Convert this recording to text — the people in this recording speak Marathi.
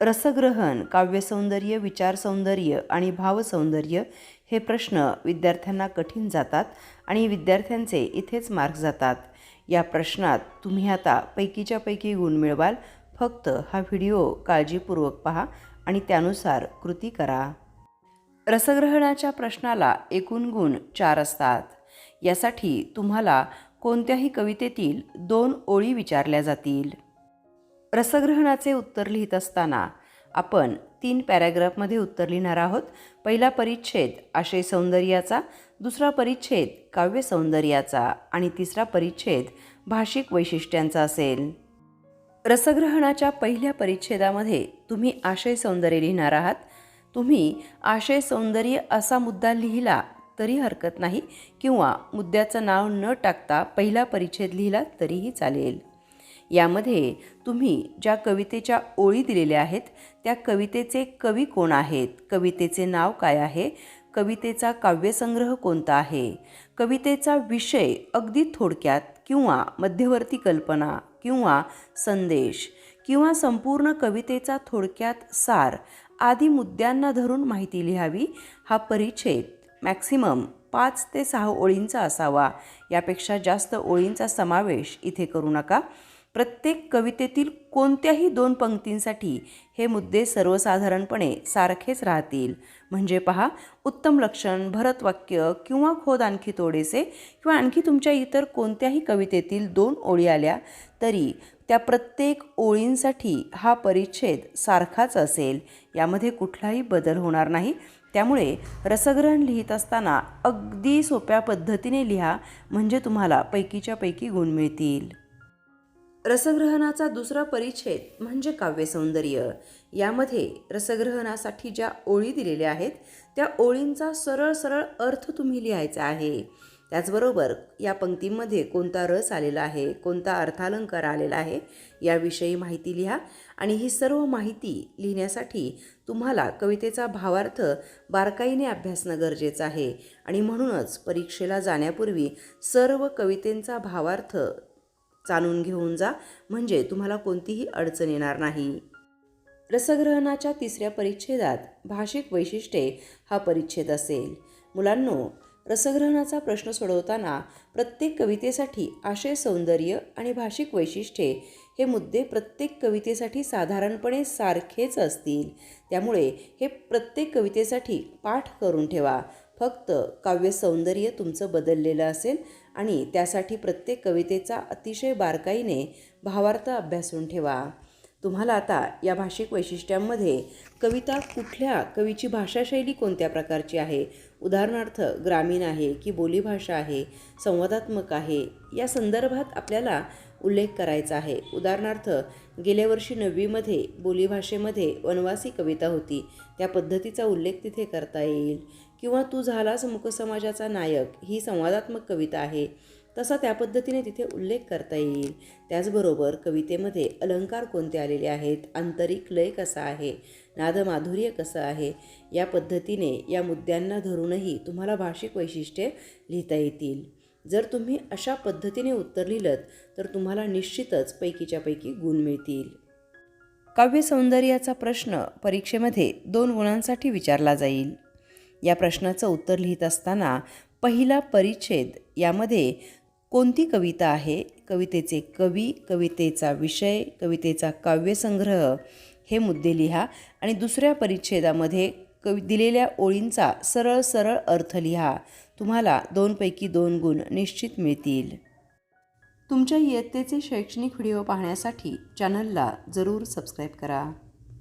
रसग्रहण काव्यसौंदर्य विचारसौंदर्य आणि भावसौंदर्य हे प्रश्न विद्यार्थ्यांना कठीण जातात आणि विद्यार्थ्यांचे इथेच मार्क जातात. या प्रश्नात तुम्ही आता पैकीच्या पैकी गुण मिळवाल. फक्त हा व्हिडिओ काळजीपूर्वक पहा आणि त्यानुसार कृती करा. रसग्रहणाच्या प्रश्नाला एकूण गुण चार असतात. यासाठी तुम्हाला कोणत्याही कवितेतील दोन ओळी विचारल्या जातील. रसग्रहणाचे उत्तर लिहित असताना आपण तीन पॅराग्राफमध्ये उत्तर लिहिणार आहोत. पहिला परिच्छेद आशय सौंदर्याचा दुसरा परिच्छेद काव्य सौंदर्याचा आणि तिसरा परिच्छेद भाषिक वैशिष्ट्यांचा असेल. रसग्रहणाच्या पहिल्या परिच्छेदामध्ये तुम्ही आशय सौंदर्य लिहिणार आहात. तुम्ही आशय सौंदर्य असा मुद्दा लिहिला तरी हरकत नाही किंवा मुद्द्याचं नाव न टाकता पहिला परिच्छेद लिहिला तरीही चालेल. यामध्ये तुम्ही ज्या कवितेच्या ओळी दिलेल्या आहेत त्या कवितेचे कवी कोण आहेत? कवितेचे नाव काय आहे? कवितेचा काव्यसंग्रह कोणता आहे? कवितेचा विषय अगदी थोडक्यात किंवा मध्यवर्ती कल्पना किंवा संदेश किंवा संपूर्ण कवितेचा थोडक्यात सार आदी मुद्द्यांना धरून माहिती लिहावी हा परिच्छेद मॅक्सिमम पाच ते सहा ओळींचा असावा. यापेक्षा जास्त ओळींचा समावेश इथे करू नका. प्रत्येक कवितेतील कोणत्याही दोन पंक्तींसाठी हे मुद्दे सर्वसाधारणपणे सारखेच राहतील. म्हणजे पहा उत्तम लक्षण भरतवाक्य किंवा खोद आणखी थोडेसे किंवा आणखी तुमच्या इतर कोणत्याही कवितेतील दोन ओळी आल्या तरी त्या प्रत्येक ओळींसाठी हा परिच्छेद सारखाच असेल. यामध्ये कुठलाही बदल होणार नाही. त्यामुळे रसग्रहण लिहित असताना अगदी सोप्या पद्धतीने लिहा म्हणजे तुम्हाला पैकीच्या पैकी गुण मिळतील. रसग्रहणाचा दुसरा परिच्छेद म्हणजे काव्यसौंदर्य यामध्ये रसग्रहणासाठी ज्या ओळी दिलेल्या आहेत त्या ओळींचा सरळ सरळ अर्थ तुम्ही लिहायचा आहे. त्याचबरोबर या पंक्तीमध्ये कोणता रस आलेला आहे कोणता अर्थालंकार आलेला आहे याविषयी माहिती लिहा आणि ही सर्व माहिती लिहिण्यासाठी तुम्हाला कवितेचा भावार्थ बारकाईने अभ्यासणं गरजेचं आहे. आणि म्हणूनच परीक्षेला जाण्यापूर्वी सर्व कवितेंचा भावार्थ जाणून घेऊन जा. म्हणजे तुम्हाला कोणतीही अडचण येणार नाही. रसग्रहणाच्या तिसऱ्या परिच्छेदात भाषिक वैशिष्ट्ये हा परिच्छेद असेल. मुलांनो रसग्रहणाचा प्रश्न सोडवताना प्रत्येक कवितेसाठी आशय सौंदर्य आणि भाषिक वैशिष्ट्ये हे मुद्दे प्रत्येक कवितेसाठी साधारणपणे सारखेच असतील. त्यामुळे हे प्रत्येक कवितेसाठी पाठ करून ठेवा. फक्त काव्य सौंदर्य तुमचं बदललेलं असेल आणि त्यासाठी प्रत्येक कवितेचा अतिशय बारकाईने भावार्थ अभ्यासून ठेवा. तुम्हाला आता या भाषिक वैशिष्ट्यांमध्ये कविता कुठल्या कवीची भाषाशैली कोणत्या प्रकारची आहे? उदाहरणार्थ ग्रामीण आहे की बोलीभाषा आहे संवादात्मक आहे? या संदर्भात आपल्याला उल्लेख करायचा आहे. उदाहरणार्थ गेल्या वर्षी नववीमध्ये बोलीभाषेमध्ये वनवासी कविता होती. त्या पद्धतीचा उल्लेख तिथे करता येईल. किंवा तू झालास मुकसमाजाचा नायक ही संवादात्मक कविता आहे. तसा त्या पद्धतीने तिथे उल्लेख करता येईल. त्याचबरोबर कवितेमध्ये अलंकार कोणते आलेले आहेत? आंतरिक लय कसा आहे? नादमाधुर्य कसं आहे? या पद्धतीने या मुद्द्यांना धरूनही तुम्हाला भाषिक वैशिष्ट्ये लिहिता येतील. जर तुम्ही अशा पद्धतीने उत्तर लिहिलं तर तुम्हाला निश्चितच पैकीच्या पैकी गुण मिळतील. काव्य सौंदर्याचा प्रश्न परीक्षेमध्ये दोन गुणांसाठी विचारला जाईल. या प्रश्नाचं उत्तर लिहित असताना पहिला परिच्छेद यामध्ये कोणती कविता आहे? कवितेचे कवी कवितेचा विषय कवितेचा काव्यसंग्रह हे मुद्दे लिहा आणि दुसऱ्या परिच्छेदामध्ये कवि दिलेल्या ओळींचा सरळ सरळ अर्थ लिहा. तुम्हाला दोनपैकी दोन गुण निश्चित मिळतील. तुमच्या इयत्तेचे शैक्षणिक व्हिडिओ पाहण्यासाठी चॅनलला जरूर सबस्क्राईब करा.